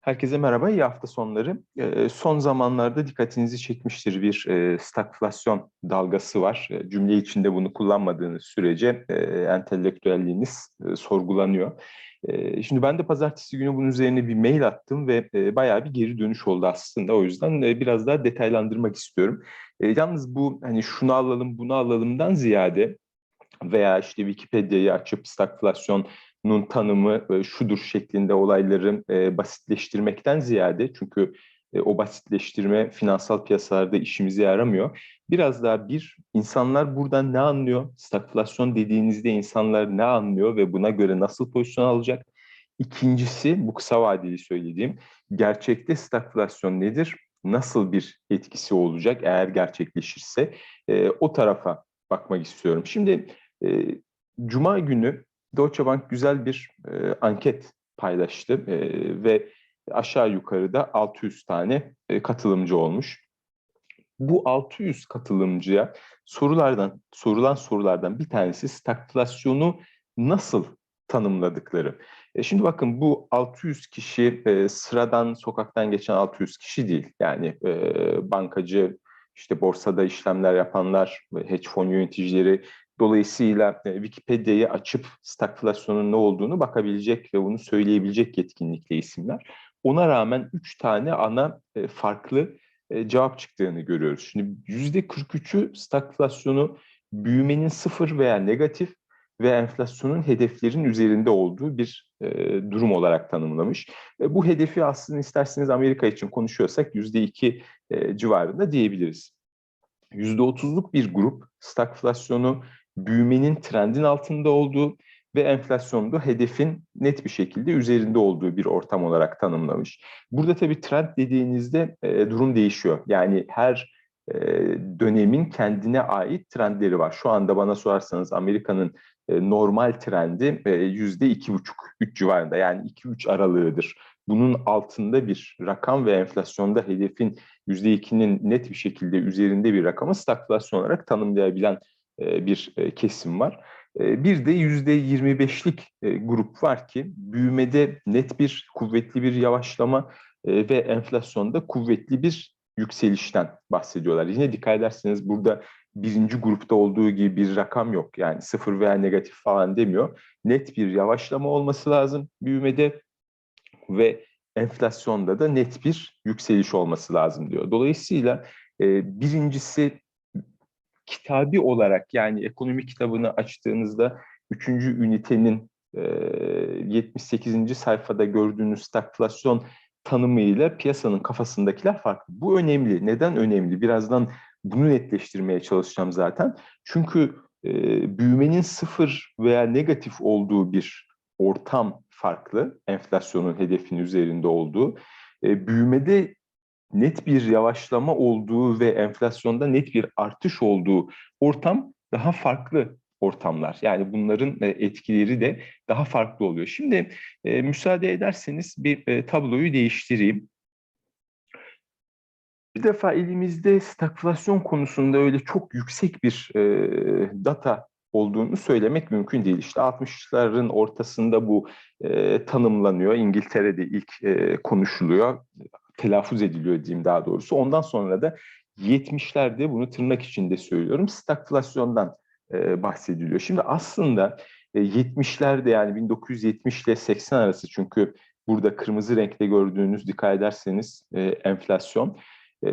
Herkese merhaba, iyi hafta sonları. Ee, son zamanlarda dikkatinizi çekmiştir bir e, stagflasyon dalgası var. E, cümle içinde bunu kullanmadığınız sürece e, entelektüelliğiniz e, sorgulanıyor. E, şimdi ben de pazartesi günü bunun üzerine bir mail attım ve e, bayağı bir geri dönüş oldu aslında. O yüzden biraz daha detaylandırmak istiyorum. Yalnız bu hani şunu alalım, bunu alalımdan ziyade veya işte Wikipedia'yı açıp stagflasyon nun tanımı e, şudur şeklinde olayları e, basitleştirmekten ziyade çünkü e, o basitleştirme finansal piyasalarda işimize yaramıyor. Biraz daha bir insanlar buradan ne anlıyor? Stagflasyon dediğinizde insanlar ne anlıyor ve buna göre nasıl pozisyon alacak? İkincisi bu kısa vadeli söylediğim gerçekte stagflasyon nedir? Nasıl bir etkisi olacak eğer gerçekleşirse? E, o tarafa bakmak istiyorum. Şimdi Cuma günü Deutsche Bank güzel bir e, anket paylaştı e, ve aşağı yukarıda 600 tane e, katılımcı olmuş. Bu 600 katılımcıya sorulardan sorulan sorulardan bir tanesi stagflasyonu nasıl tanımladıkları. E şimdi bakın bu 600 kişi e, sıradan sokaktan geçen 600 kişi değil. Yani e, bankacı, işte borsada işlemler yapanlar, hedge fon yöneticileri, Dolayısıyla e, Wikipedia'yı açıp stagflasyonun ne olduğunu bakabilecek ve bunu söyleyebilecek yetkinlikte isimler. Ona rağmen üç tane ana e, farklı e, cevap çıktığını görüyoruz. Şimdi yüzde 43'ü stagflasyonu büyümenin sıfır veya negatif ve enflasyonun hedeflerin üzerinde olduğu bir e, durum olarak tanımlamış. E, bu hedefi aslında isterseniz Amerika için konuşuyorsak yüzde iki civarında diyebiliriz. Yüzde otuzluk bir grup stagflasyonu büyümenin trendin altında olduğu ve enflasyonda hedefin net bir şekilde üzerinde olduğu bir ortam olarak tanımlamış. Burada tabii trend dediğinizde e, durum değişiyor. Yani her e, dönemin kendine ait trendleri var. Şu anda bana sorarsanız Amerika'nın e, normal trendi e, yüzde iki buçuk, üç civarında yani iki üç aralığıdır. Bunun altında bir rakam ve enflasyonda hedefin yüzde ikinin net bir şekilde üzerinde bir rakamı stagflasyon olarak tanımlayabilen bir e, kesim var. E, bir de yüzde 25'lik grup var ki büyümede net bir kuvvetli bir yavaşlama ve enflasyonda kuvvetli bir yükselişten bahsediyorlar. Yine dikkat ederseniz burada birinci grupta olduğu gibi bir rakam yok. Yani sıfır veya negatif falan demiyor. Net bir yavaşlama olması lazım büyümede ve enflasyonda da net bir yükseliş olması lazım diyor. Dolayısıyla birincisi kitabi olarak yani ekonomi kitabını açtığınızda 3. ünitenin e, 78. sayfada gördüğünüz stagflasyon tanımıyla piyasanın kafasındakiler farklı. Bu önemli. Neden önemli? Birazdan bunu netleştirmeye çalışacağım zaten. Çünkü e, büyümenin sıfır veya negatif olduğu bir ortam farklı. Enflasyonun hedefin üzerinde olduğu. E, büyümede net bir yavaşlama olduğu ve enflasyonda net bir artış olduğu ortam daha farklı ortamlar. Yani bunların e, etkileri de daha farklı oluyor. Şimdi e, müsaade ederseniz bir e, tabloyu değiştireyim. Bir defa elimizde stagflasyon konusunda öyle çok yüksek bir e, data olduğunu söylemek mümkün değil. İşte 60'ların ortasında bu e, tanımlanıyor. İngiltere'de ilk e, konuşuluyor telaffuz ediliyor diyeyim daha doğrusu. Ondan sonra da 70'lerde bunu tırnak içinde söylüyorum stagflasyondan e, bahsediliyor. Şimdi aslında e, 70'lerde yani 1970 ile 80 arası çünkü burada kırmızı renkte gördüğünüz dikkat ederseniz e, enflasyon e,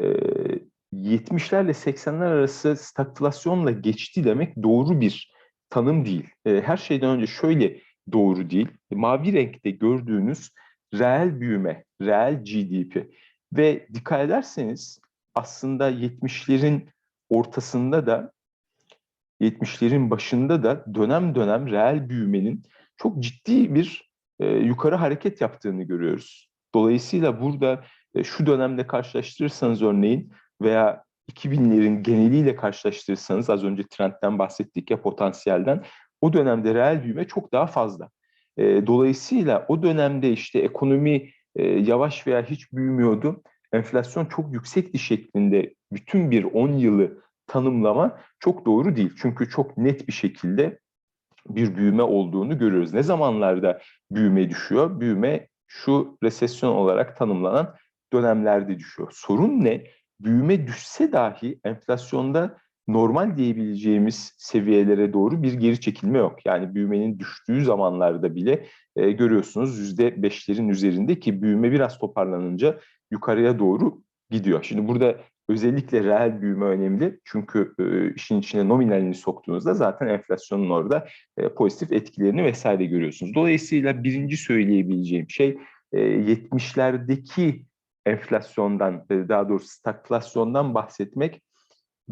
70'lerle 80'ler arası stagflasyonla geçti demek doğru bir tanım değil. E, her şeyden önce şöyle doğru değil. Mavi renkte gördüğünüz reel büyüme, reel GDP ve dikkat ederseniz aslında 70'lerin ortasında da 70'lerin başında da dönem dönem reel büyümenin çok ciddi bir e, yukarı hareket yaptığını görüyoruz. Dolayısıyla burada e, şu dönemde karşılaştırırsanız örneğin veya 2000'lerin geneliyle karşılaştırırsanız az önce trendten bahsettik ya potansiyelden o dönemde reel büyüme çok daha fazla. E, dolayısıyla o dönemde işte ekonomi yavaş veya hiç büyümüyordu. Enflasyon çok yüksekti şeklinde bütün bir 10 yılı tanımlama çok doğru değil. Çünkü çok net bir şekilde bir büyüme olduğunu görüyoruz. Ne zamanlarda büyüme düşüyor? Büyüme şu resesyon olarak tanımlanan dönemlerde düşüyor. Sorun ne? Büyüme düşse dahi enflasyonda normal diyebileceğimiz seviyelere doğru bir geri çekilme yok. Yani büyümenin düştüğü zamanlarda bile e, görüyorsunuz yüzde beşlerin üzerinde ki büyüme biraz toparlanınca yukarıya doğru gidiyor. Şimdi burada özellikle reel büyüme önemli. Çünkü e, işin içine nominalini soktuğunuzda zaten enflasyonun orada e, pozitif etkilerini vesaire görüyorsunuz. Dolayısıyla birinci söyleyebileceğim şey e, 70'lerdeki enflasyondan, e, daha doğrusu stagflasyondan bahsetmek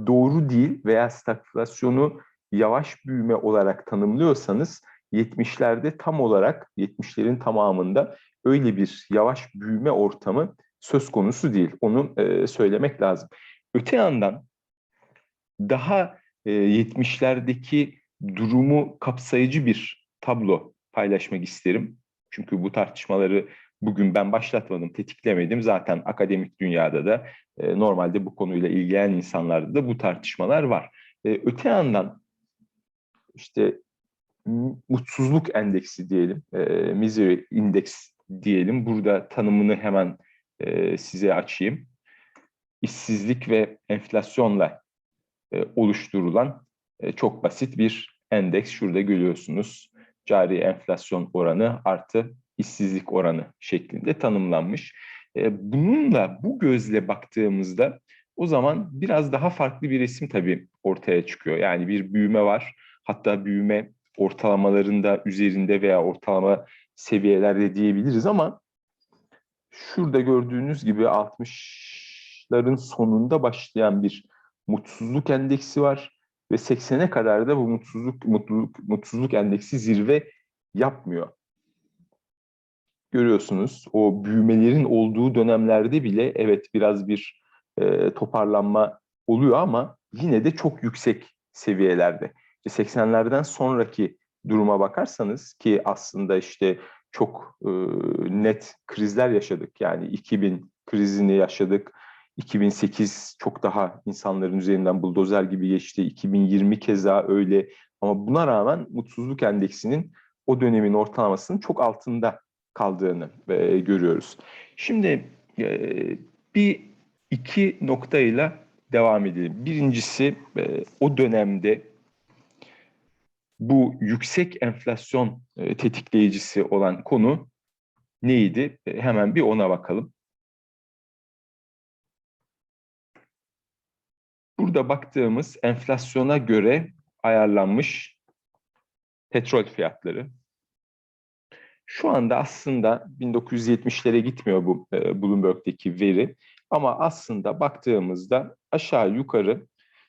doğru değil veya stagflasyonu yavaş büyüme olarak tanımlıyorsanız 70'lerde tam olarak 70'lerin tamamında öyle bir yavaş büyüme ortamı söz konusu değil. Onu e, söylemek lazım. Öte yandan daha e, 70'lerdeki durumu kapsayıcı bir tablo paylaşmak isterim. Çünkü bu tartışmaları bugün ben başlatmadım, tetiklemedim. Zaten akademik dünyada da e, normalde bu konuyla ilgilenen insanlarda da bu tartışmalar var. E, öte yandan işte mutsuzluk endeksi diyelim, e, misery index diyelim. Burada tanımını hemen e, size açayım. İşsizlik ve enflasyonla e, oluşturulan e, çok basit bir endeks. Şurada görüyorsunuz. Cari enflasyon oranı artı işsizlik oranı şeklinde tanımlanmış. E, bununla bu gözle baktığımızda o zaman biraz daha farklı bir resim tabii ortaya çıkıyor. Yani bir büyüme var. Hatta büyüme ortalamalarında üzerinde veya ortalama seviyelerde diyebiliriz ama şurada gördüğünüz gibi 60'ların sonunda başlayan bir mutsuzluk endeksi var ve 80'e kadar da bu mutsuzluk mutluluk mutsuzluk endeksi zirve yapmıyor. Görüyorsunuz o büyümelerin olduğu dönemlerde bile evet biraz bir e, toparlanma oluyor ama yine de çok yüksek seviyelerde. 80'lerden sonraki duruma bakarsanız ki aslında işte çok e, net krizler yaşadık. Yani 2000 krizini yaşadık. 2008 çok daha insanların üzerinden buldozer gibi geçti. 2020 keza öyle. Ama buna rağmen mutsuzluk endeksinin o dönemin ortalamasının çok altında kaldığını e, görüyoruz. Şimdi e, bir iki noktayla devam edelim. Birincisi e, o dönemde bu yüksek enflasyon e, tetikleyicisi olan konu neydi? E, hemen bir ona bakalım. Burada baktığımız enflasyona göre ayarlanmış petrol fiyatları. Şu anda aslında 1970'lere gitmiyor bu e, Bloomberg'deki veri ama aslında baktığımızda aşağı yukarı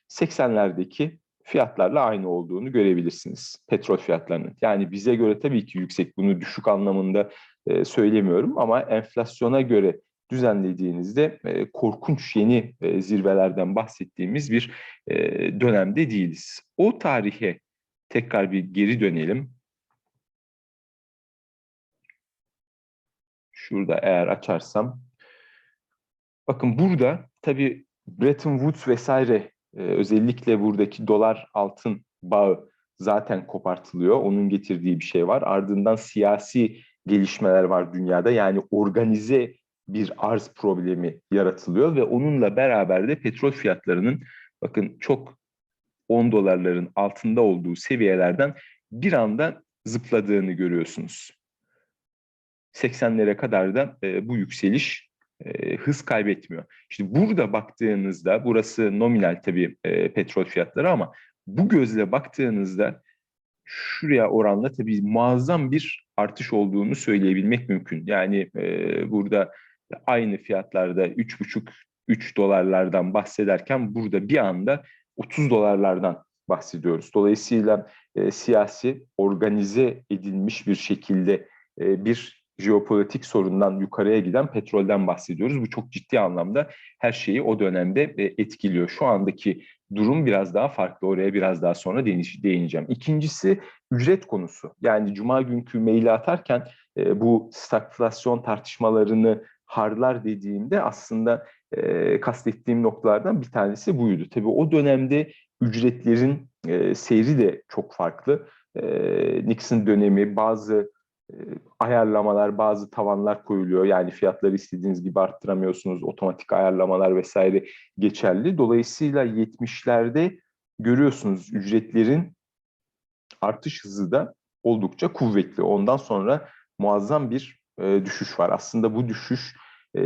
80'lerdeki fiyatlarla aynı olduğunu görebilirsiniz petrol fiyatlarının. Yani bize göre tabii ki yüksek bunu düşük anlamında e, söylemiyorum ama enflasyona göre düzenlediğinizde e, korkunç yeni e, zirvelerden bahsettiğimiz bir e, dönemde değiliz. O tarihe tekrar bir geri dönelim. Şurada eğer açarsam. Bakın burada tabii Bretton Woods vesaire e, özellikle buradaki dolar altın bağı zaten kopartılıyor. Onun getirdiği bir şey var. Ardından siyasi gelişmeler var dünyada. Yani organize bir arz problemi yaratılıyor ve onunla beraber de petrol fiyatlarının bakın çok 10 dolarların altında olduğu seviyelerden bir anda zıpladığını görüyorsunuz. 80'lere kadar da e, bu yükseliş e, hız kaybetmiyor. İşte burada baktığınızda, burası nominal tabii e, petrol fiyatları ama bu gözle baktığınızda şuraya oranla tabii muazzam bir artış olduğunu söyleyebilmek mümkün. Yani e, burada aynı fiyatlarda 3,5-3 dolarlardan bahsederken burada bir anda 30 dolarlardan bahsediyoruz. Dolayısıyla e, siyasi, organize edilmiş bir şekilde e, bir jeopolitik sorundan yukarıya giden petrolden bahsediyoruz. Bu çok ciddi anlamda her şeyi o dönemde e, etkiliyor. Şu andaki durum biraz daha farklı. Oraya biraz daha sonra değineceğim. İkincisi ücret konusu. Yani cuma günkü maili atarken e, bu stagflasyon tartışmalarını harlar dediğimde aslında e, kastettiğim noktalardan bir tanesi buydu. Tabii o dönemde ücretlerin e, seyri de çok farklı. Nixon dönemi bazı ayarlamalar, bazı tavanlar koyuluyor. Yani fiyatları istediğiniz gibi arttıramıyorsunuz. Otomatik ayarlamalar vesaire geçerli. Dolayısıyla 70'lerde görüyorsunuz ücretlerin artış hızı da oldukça kuvvetli. Ondan sonra muazzam bir e, düşüş var. Aslında bu düşüş e,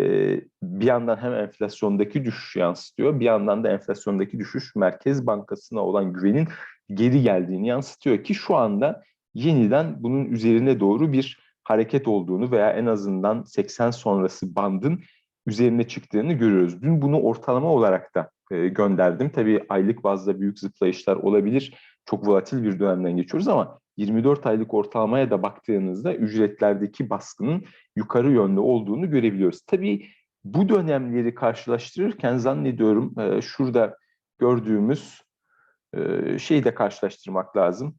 bir yandan hem enflasyondaki düşüşü yansıtıyor, bir yandan da enflasyondaki düşüş Merkez Bankası'na olan güvenin geri geldiğini yansıtıyor ki şu anda yeniden bunun üzerine doğru bir hareket olduğunu veya en azından 80 sonrası bandın üzerine çıktığını görüyoruz. Dün bunu ortalama olarak da e, gönderdim. Tabii aylık bazda büyük zıplayışlar olabilir. Çok volatil bir dönemden geçiyoruz ama 24 aylık ortalamaya da baktığınızda ücretlerdeki baskının yukarı yönde olduğunu görebiliyoruz. Tabii bu dönemleri karşılaştırırken zannediyorum e, şurada gördüğümüz e, şeyi de karşılaştırmak lazım.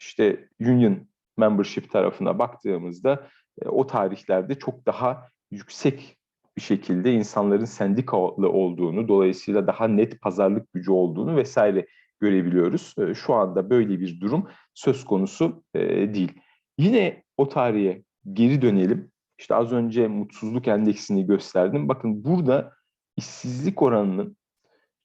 İşte Union Membership tarafına baktığımızda e, o tarihlerde çok daha yüksek bir şekilde insanların sendikalı olduğunu, dolayısıyla daha net pazarlık gücü olduğunu vesaire görebiliyoruz. E, şu anda böyle bir durum söz konusu e, değil. Yine o tarihe geri dönelim. İşte az önce mutsuzluk endeksini gösterdim. Bakın burada işsizlik oranının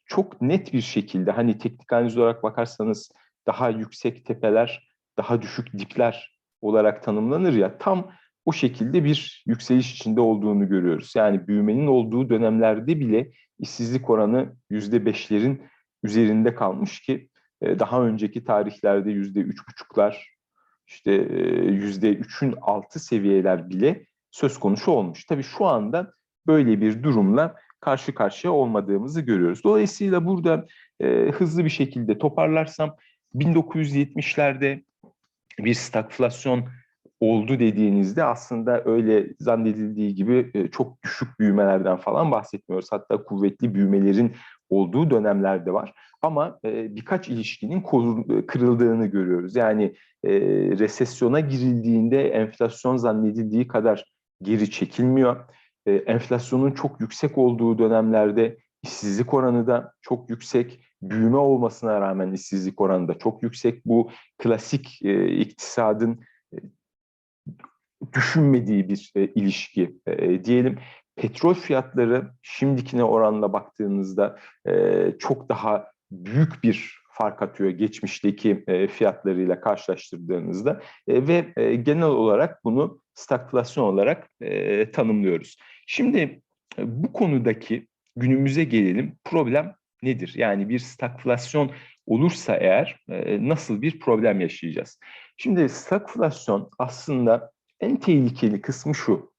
çok net bir şekilde hani teknik analiz olarak bakarsanız daha yüksek tepeler, daha düşük dipler olarak tanımlanır ya tam o şekilde bir yükseliş içinde olduğunu görüyoruz. Yani büyümenin olduğu dönemlerde bile işsizlik oranı yüzde beşlerin üzerinde kalmış ki e, daha önceki tarihlerde yüzde üç buçuklar, işte e, yüzde üçün altı seviyeler bile söz konusu olmuş. Tabii şu anda böyle bir durumla karşı karşıya olmadığımızı görüyoruz. Dolayısıyla burada e, hızlı bir şekilde toparlarsam 1970'lerde bir stagflasyon oldu dediğinizde aslında öyle zannedildiği gibi e, çok düşük büyümelerden falan bahsetmiyoruz. Hatta kuvvetli büyümelerin olduğu dönemler de var. Ama e, birkaç ilişkinin kırıldığını görüyoruz. Yani e, resesyona girildiğinde enflasyon zannedildiği kadar geri çekilmiyor. Enflasyonun çok yüksek olduğu dönemlerde işsizlik oranı da çok yüksek. Büyüme olmasına rağmen işsizlik oranı da çok yüksek. Bu klasik iktisadın düşünmediği bir e, ilişki e, diyelim. Petrol fiyatları şimdikine oranla baktığınızda e, çok daha büyük bir fark atıyor geçmişteki e, fiyatlarıyla karşılaştırdığınızda e, ve e, genel olarak bunu stagflasyon olarak e, tanımlıyoruz. Şimdi e, bu konudaki günümüze gelelim. Problem nedir? Yani bir stagflasyon olursa eğer e, nasıl bir problem yaşayacağız? Şimdi stagflasyon aslında en tehlikeli kısmı şu.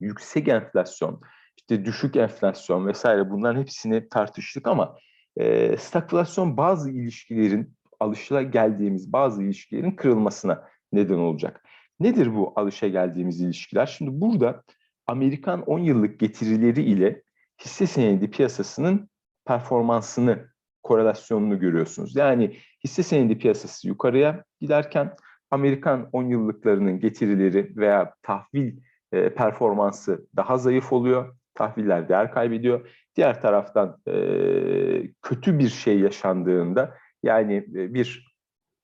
Yüksek enflasyon, işte düşük enflasyon vesaire bunların hepsini tartıştık ama e, stagflasyon bazı ilişkilerin alışıla geldiğimiz bazı ilişkilerin kırılmasına neden olacak. Nedir bu alışa geldiğimiz ilişkiler? Şimdi burada Amerikan 10 yıllık getirileri ile hisse senedi piyasasının performansını, korelasyonunu görüyorsunuz. Yani hisse senedi piyasası yukarıya giderken Amerikan 10 yıllıklarının getirileri veya tahvil e, performansı daha zayıf oluyor. Tahviller değer kaybediyor. Diğer taraftan e, kötü bir şey yaşandığında yani e, bir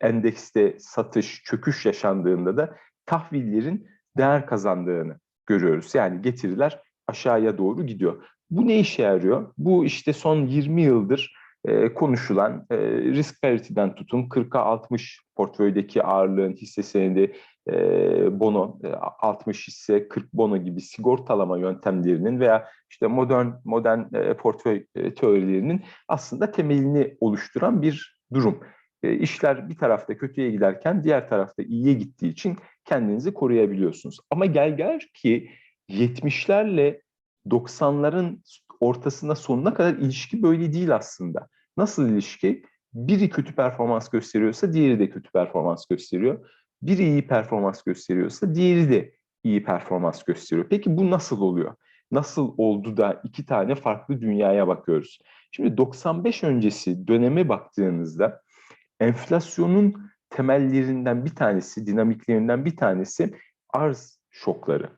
endekste satış, çöküş yaşandığında da tahvillerin değer kazandığını görüyoruz. Yani getiriler aşağıya doğru gidiyor. Bu ne işe yarıyor? Bu işte son 20 yıldır e, konuşulan e, risk parity'den tutun 40'a 60 portföydeki ağırlığın hisse senedi e, bono e, 60 hisse 40 bono gibi sigortalama yöntemlerinin veya işte modern modern e, portföy e, teorilerinin aslında temelini oluşturan bir durum. E, işler bir tarafta kötüye giderken diğer tarafta iyiye gittiği için kendinizi koruyabiliyorsunuz. Ama gel gel ki 70'lerle 90'ların ortasında sonuna kadar ilişki böyle değil aslında. Nasıl ilişki? Biri kötü performans gösteriyorsa diğeri de kötü performans gösteriyor. Biri iyi performans gösteriyorsa diğeri de iyi performans gösteriyor. Peki bu nasıl oluyor? Nasıl oldu da iki tane farklı dünyaya bakıyoruz? Şimdi 95 öncesi döneme baktığınızda enflasyonun temellerinden bir tanesi, dinamiklerinden bir tanesi arz şokları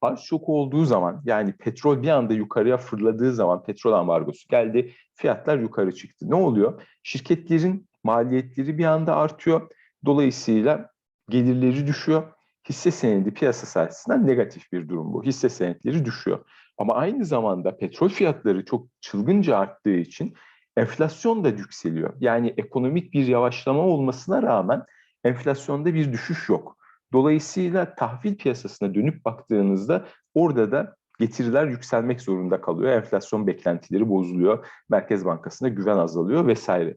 arz şoku olduğu zaman yani petrol bir anda yukarıya fırladığı zaman petrol ambargosu geldi fiyatlar yukarı çıktı. Ne oluyor? Şirketlerin maliyetleri bir anda artıyor. Dolayısıyla gelirleri düşüyor. hisse senedi piyasası açısından negatif bir durum bu. Hisse senetleri düşüyor. Ama aynı zamanda petrol fiyatları çok çılgınca arttığı için enflasyon da yükseliyor. Yani ekonomik bir yavaşlama olmasına rağmen enflasyonda bir düşüş yok. Dolayısıyla tahvil piyasasına dönüp baktığınızda orada da getiriler yükselmek zorunda kalıyor. Enflasyon beklentileri bozuluyor. Merkez Bankası'na güven azalıyor vesaire.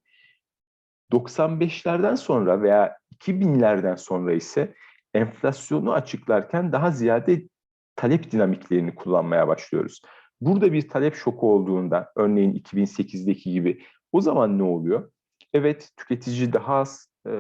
95'lerden sonra veya 2000'lerden sonra ise enflasyonu açıklarken daha ziyade talep dinamiklerini kullanmaya başlıyoruz. Burada bir talep şoku olduğunda, örneğin 2008'deki gibi o zaman ne oluyor? Evet tüketici daha az e,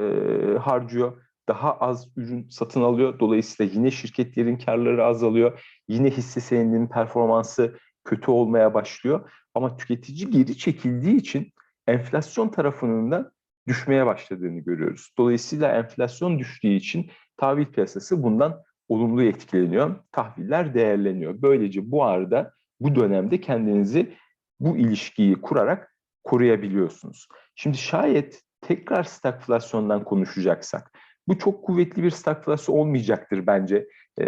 harcıyor, daha az ürün satın alıyor. Dolayısıyla yine şirketlerin karları azalıyor. Yine hisse senedinin performansı kötü olmaya başlıyor. Ama tüketici geri çekildiği için enflasyon tarafının da düşmeye başladığını görüyoruz. Dolayısıyla enflasyon düştüğü için tahvil piyasası bundan olumlu etkileniyor. Tahviller değerleniyor. Böylece bu arada bu dönemde kendinizi bu ilişkiyi kurarak koruyabiliyorsunuz. Şimdi şayet tekrar stagflasyondan konuşacaksak bu çok kuvvetli bir stagflasyon olmayacaktır bence. E,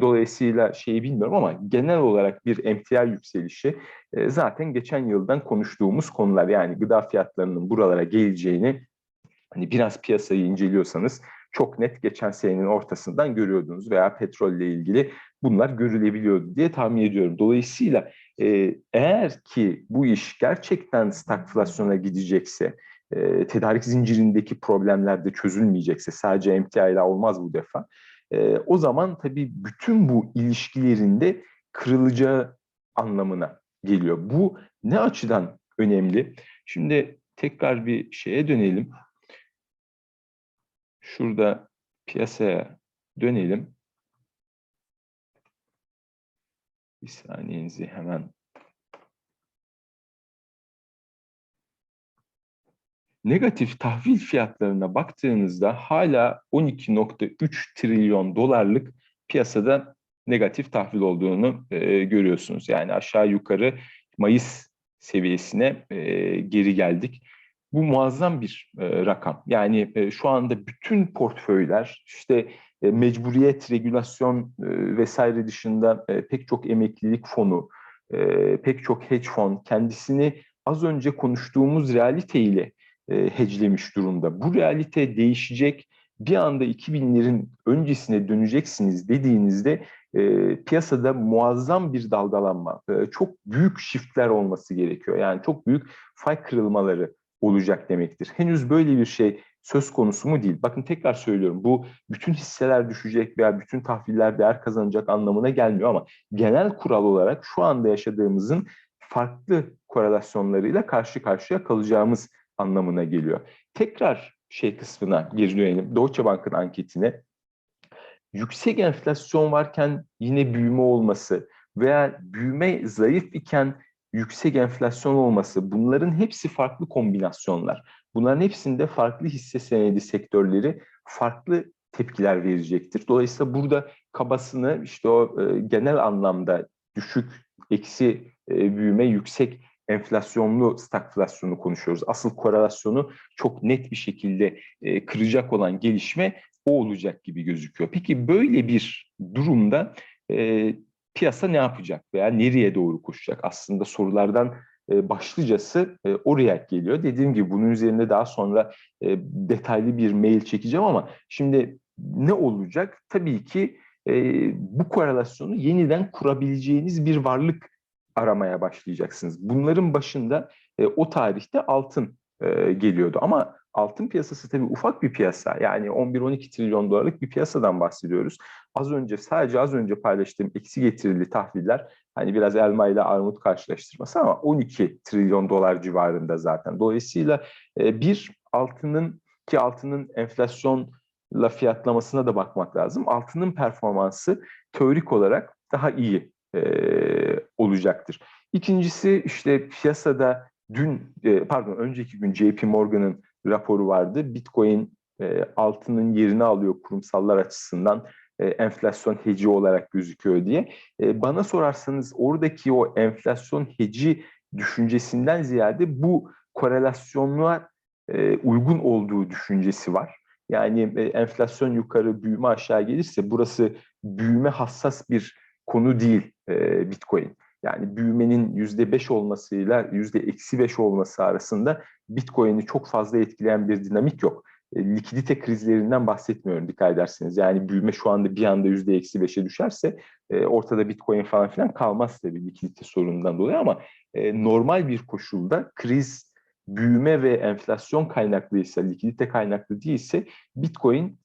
dolayısıyla şeyi bilmiyorum ama genel olarak bir emtia yükselişi e, zaten geçen yıldan konuştuğumuz konular yani gıda fiyatlarının buralara geleceğini hani biraz piyasayı inceliyorsanız çok net geçen senenin ortasından görüyordunuz veya petrolle ilgili bunlar görülebiliyordu diye tahmin ediyorum. Dolayısıyla e, eğer ki bu iş gerçekten stagflasyona gidecekse, e, tedarik zincirindeki problemler de çözülmeyecekse, sadece emtia ile olmaz bu defa, e, o zaman tabii bütün bu ilişkilerinde kırılacağı anlamına geliyor. Bu ne açıdan önemli? Şimdi tekrar bir şeye dönelim. Şurada piyasaya dönelim. Bir saniyenizi hemen negatif tahvil fiyatlarına baktığınızda hala 12.3 trilyon dolarlık piyasada negatif tahvil olduğunu e, görüyorsunuz. Yani aşağı yukarı Mayıs seviyesine e, geri geldik. Bu muazzam bir e, rakam. Yani e, şu anda bütün portföyler işte e, mecburiyet, regülasyon e, vesaire dışında e, pek çok emeklilik fonu, e, pek çok hedge fon kendisini az önce konuştuğumuz realiteyle e, hedgelemiş durumda. Bu realite değişecek. Bir anda 2000'lerin öncesine döneceksiniz dediğinizde e, piyasada muazzam bir dalgalanma, e, çok büyük shiftler olması gerekiyor. Yani çok büyük fay kırılmaları olacak demektir. Henüz böyle bir şey söz konusu mu değil? Bakın tekrar söylüyorum bu bütün hisseler düşecek veya bütün tahviller değer kazanacak anlamına gelmiyor ama genel kural olarak şu anda yaşadığımızın farklı korelasyonlarıyla karşı karşıya kalacağımız anlamına geliyor. Tekrar şey kısmına geri dönelim. Deutsche Bank'ın anketine. Yüksek enflasyon varken yine büyüme olması veya büyüme zayıf iken yüksek enflasyon olması bunların hepsi farklı kombinasyonlar. Bunların hepsinde farklı hisse senedi sektörleri farklı tepkiler verecektir. Dolayısıyla burada kabasını işte o e, genel anlamda düşük, eksi e, büyüme, yüksek enflasyonlu stagflasyonu konuşuyoruz. Asıl korelasyonu çok net bir şekilde e, kıracak olan gelişme o olacak gibi gözüküyor. Peki böyle bir durumda e, piyasa ne yapacak veya nereye doğru koşacak? Aslında sorulardan e, başlıcası e, oraya geliyor. Dediğim gibi bunun üzerinde daha sonra e, detaylı bir mail çekeceğim ama şimdi ne olacak? Tabii ki e, bu korelasyonu yeniden kurabileceğiniz bir varlık aramaya başlayacaksınız. Bunların başında e, o tarihte altın e, geliyordu ama altın piyasası tabii ufak bir piyasa. Yani 11-12 trilyon dolarlık bir piyasadan bahsediyoruz. Az önce sadece az önce paylaştığım eksi getirili tahviller hani biraz elma ile armut karşılaştırması ama 12 trilyon dolar civarında zaten. Dolayısıyla e, bir altının ki altının enflasyonla fiyatlamasına da bakmak lazım. Altının performansı teorik olarak daha iyi e, olacaktır. İkincisi işte piyasada dün e, pardon önceki gün JP Morgan'ın raporu vardı. Bitcoin e, altının yerini alıyor kurumsallar açısından e, enflasyon heci olarak gözüküyor diye. E, bana sorarsanız oradaki o enflasyon heci düşüncesinden ziyade bu korelasyonlar e, uygun olduğu düşüncesi var. Yani e, enflasyon yukarı, büyüme aşağı gelirse burası büyüme hassas bir konu değil e, Bitcoin. Yani büyümenin yüzde beş olmasıyla yüzde eksi beş olması arasında Bitcoin'i çok fazla etkileyen bir dinamik yok. E, likidite krizlerinden bahsetmiyorum dikkat ederseniz. Yani büyüme şu anda bir anda yüzde eksi beşe düşerse e, ortada Bitcoin falan filan kalmaz tabii likidite sorunundan dolayı ama e, normal bir koşulda kriz büyüme ve enflasyon kaynaklıysa, likidite kaynaklı değilse Bitcoin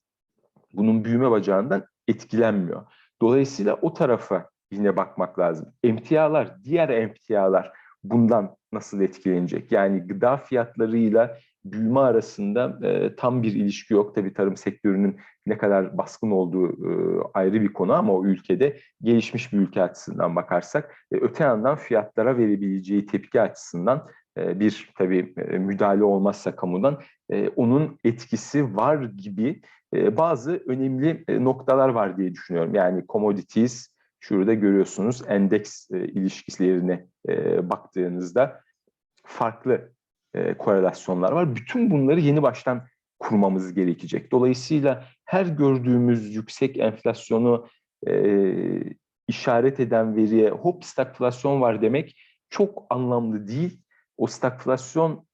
bunun büyüme bacağından etkilenmiyor. Dolayısıyla o tarafa yine bakmak lazım. Emtialar, diğer emtialar bundan nasıl etkilenecek? Yani gıda fiyatlarıyla büyüme arasında e, tam bir ilişki yok. Tabii tarım sektörünün ne kadar baskın olduğu e, ayrı bir konu ama o ülkede gelişmiş bir ülke açısından bakarsak e, öte yandan fiyatlara verebileceği tepki açısından bir tabii e, müdahale olmazsa kamudan e, onun etkisi var gibi e, bazı önemli noktalar var diye düşünüyorum. Yani commodities şurada görüyorsunuz endeks ilişkilerine baktığınızda farklı korelasyonlar var. Bütün bunları yeni baştan kurmamız gerekecek. Dolayısıyla her gördüğümüz yüksek enflasyonu işaret eden veriye hop stagflasyon var demek çok anlamlı değil. O stagflasyon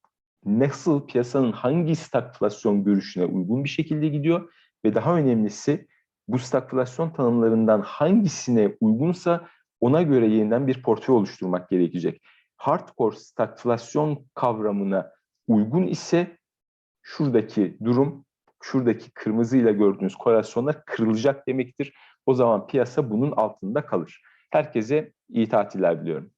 nasıl piyasanın hangi stagflasyon görüşüne uygun bir şekilde gidiyor ve daha önemlisi bu stagflasyon tanımlarından hangisine uygunsa ona göre yeniden bir portföy oluşturmak gerekecek hardcore stagflasyon kavramına uygun ise şuradaki durum, şuradaki kırmızıyla gördüğünüz korelasyonlar kırılacak demektir. O zaman piyasa bunun altında kalır. Herkese iyi tatiller diliyorum.